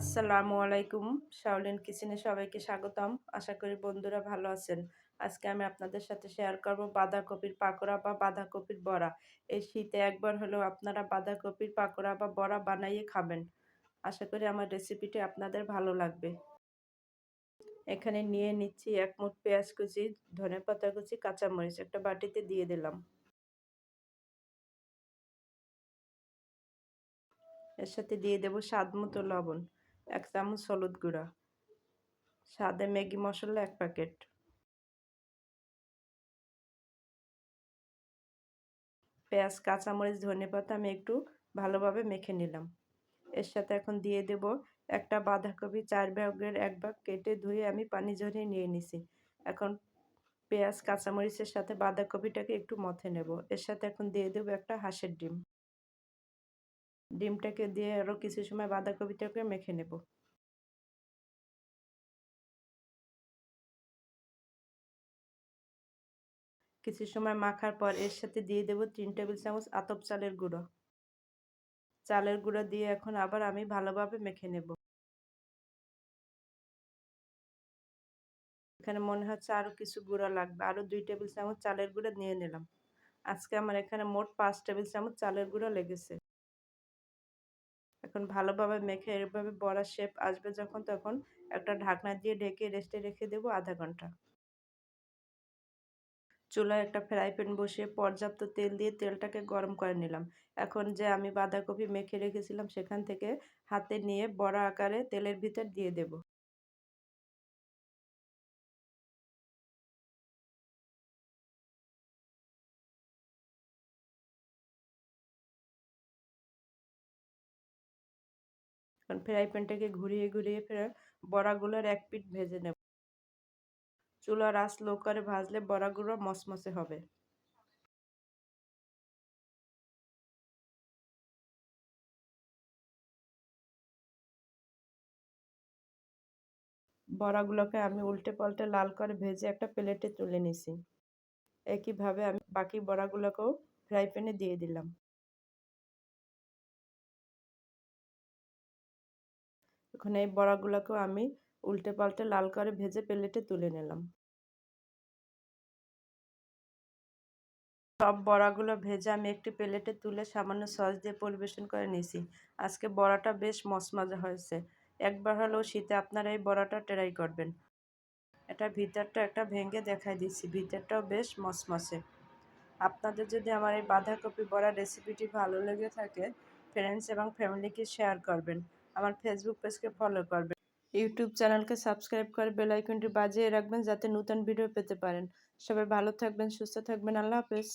আসসালামু আলাইকুম। শাওলিন কিচেনে সবাইকে স্বাগতম। আশা করি বন্ধুরা ভালো আছেন। আজকে আমি আপনাদের সাথে শেয়ার করব বাঁধাকপির পাকোড়া বা বাঁধাকপির বড়া। এই শীতে একবার হলেও আপনারা বাঁধাকপির পাকোড়া বা বড়া বানাইয়ে খাবেন। আশা করি আমার রেসিপিটি আপনাদের ভালো লাগবে। এখানে নিয়ে নিচ্ছি এক মুঠ পেঁয়াজ কুচি, ধনে পাতা কুচি, কাঁচামরিচ একটা বাটিতে দিয়ে দিলাম। এর সাথে দিয়ে দেব স্বাদ মতো লবণ। এক চামচ হলুদ গুঁড়া, স্বাদে ম্যাগি মশলা এক প্যাকেট। পেঁয়াজ, কাঁচামরিচ, ধনে পাতা আমি একটু ভালোভাবে মেখে নিলাম। এর সাথে এখন দিয়ে দেব একটা বাঁধাকপি, চার ভাগের এক ভাগ কেটে ধুয়ে আমি পানি ঝরিয়ে নিয়ে নিছি। এখন পেঁয়াজ, কাঁচামরিচের সাথে বাঁধাকপিটাকে একটু মথে নেব। এর সাথে এখন দিয়ে দেবো একটা হাঁসের ডিম। ডিমটাকে দিয়ে আরও কিছু সময় বাঁধাকপিটাকে মেখে নেব। কিছু সময় মাখার পর এর সাথে দিয়ে দেব তিন টেবিল চামচ আতপ চালের গুঁড়ো। চালের গুঁড়ো দিয়ে এখন আবার আমি ভালোভাবে মেখে নেব। এখানে মনে হচ্ছে আরও কিছু গুঁড়ো লাগবে। আরও দুই টেবিল চামচ চালের গুঁড়ো নিয়ে নিলাম। আজকে আমার এখানে মোট পাঁচ টেবিল চামচ চালের গুঁড়ো লেগেছে। এখন ভালোভাবে মেখে এভাবে বড়া শেপ আসবে যখন তখন একটা ঢাকনা দিয়ে ঢেকে রেস্টে রেখে দেবো আধা ঘণ্টা। চুলায় একটা ফ্রাই প্যান বসিয়ে পর্যাপ্ত তেল দিয়ে তেলটাকে গরম করে নিলাম। এখন যে আমি বাঁধাকপি মেখে রেখেছিলাম সেখান থেকে হাতে নিয়ে বড়া আকারে তেলের ভিতর দিয়ে দেব। ফ্রাই প্যানটাকে ঘুরিয়ে ঘুরিয়ে ফের বড়াগুলোর এক পিঠ ভেজে নেব। চুলার আঁচ লো করে ভাজলে বড়াগুলো মসমসে হবে। বড়াগুলোকে আমি উল্টে পাল্টে লাল করে ভেজে একটা প্লেটে তুলে নিছি। একইভাবে আমি বাকি বড়াগুলোকেও ফ্রাই প্যানে দিয়ে দিলাম। এখন এই বড়াগুলোকেও আমি উল্টে পাল্টে লাল করে ভেজে প্লেটে তুলে নিলাম। সব বড়াগুলো ভেজে আমি একটি প্লেটে তুলে সামান্য সস দিয়ে পরিবেশন করে নিয়েছি। আজকে বড়াটা বেশ মজা হয়েছে। একবার হলেও শীতে আপনারা এই বড়াটা ট্রাই করবেন। এটা ভিতরটা একটা ভেঙে দেখাই দিচ্ছি। ভিতরটাও বেশ মসমসে আপনাদের যদি আমার এই বাঁধাকপি বড়া রেসিপিটি ভালো লেগে থাকে ফ্রেন্ডস এবং ফ্যামিলিকে শেয়ার করবেন। আমার ফেসবুক পেজকে ফলো করবেন। ইউটিউব চ্যানেলকে সাবস্ক্রাইব করে বেল আইকনটি বাজিয়ে রাখবেন যাতে নতুন ভিডিও পেতে পারেন। সবাই ভালো থাকবেন, সুস্থ থাকবেন, আল্লাহ হাফেজ।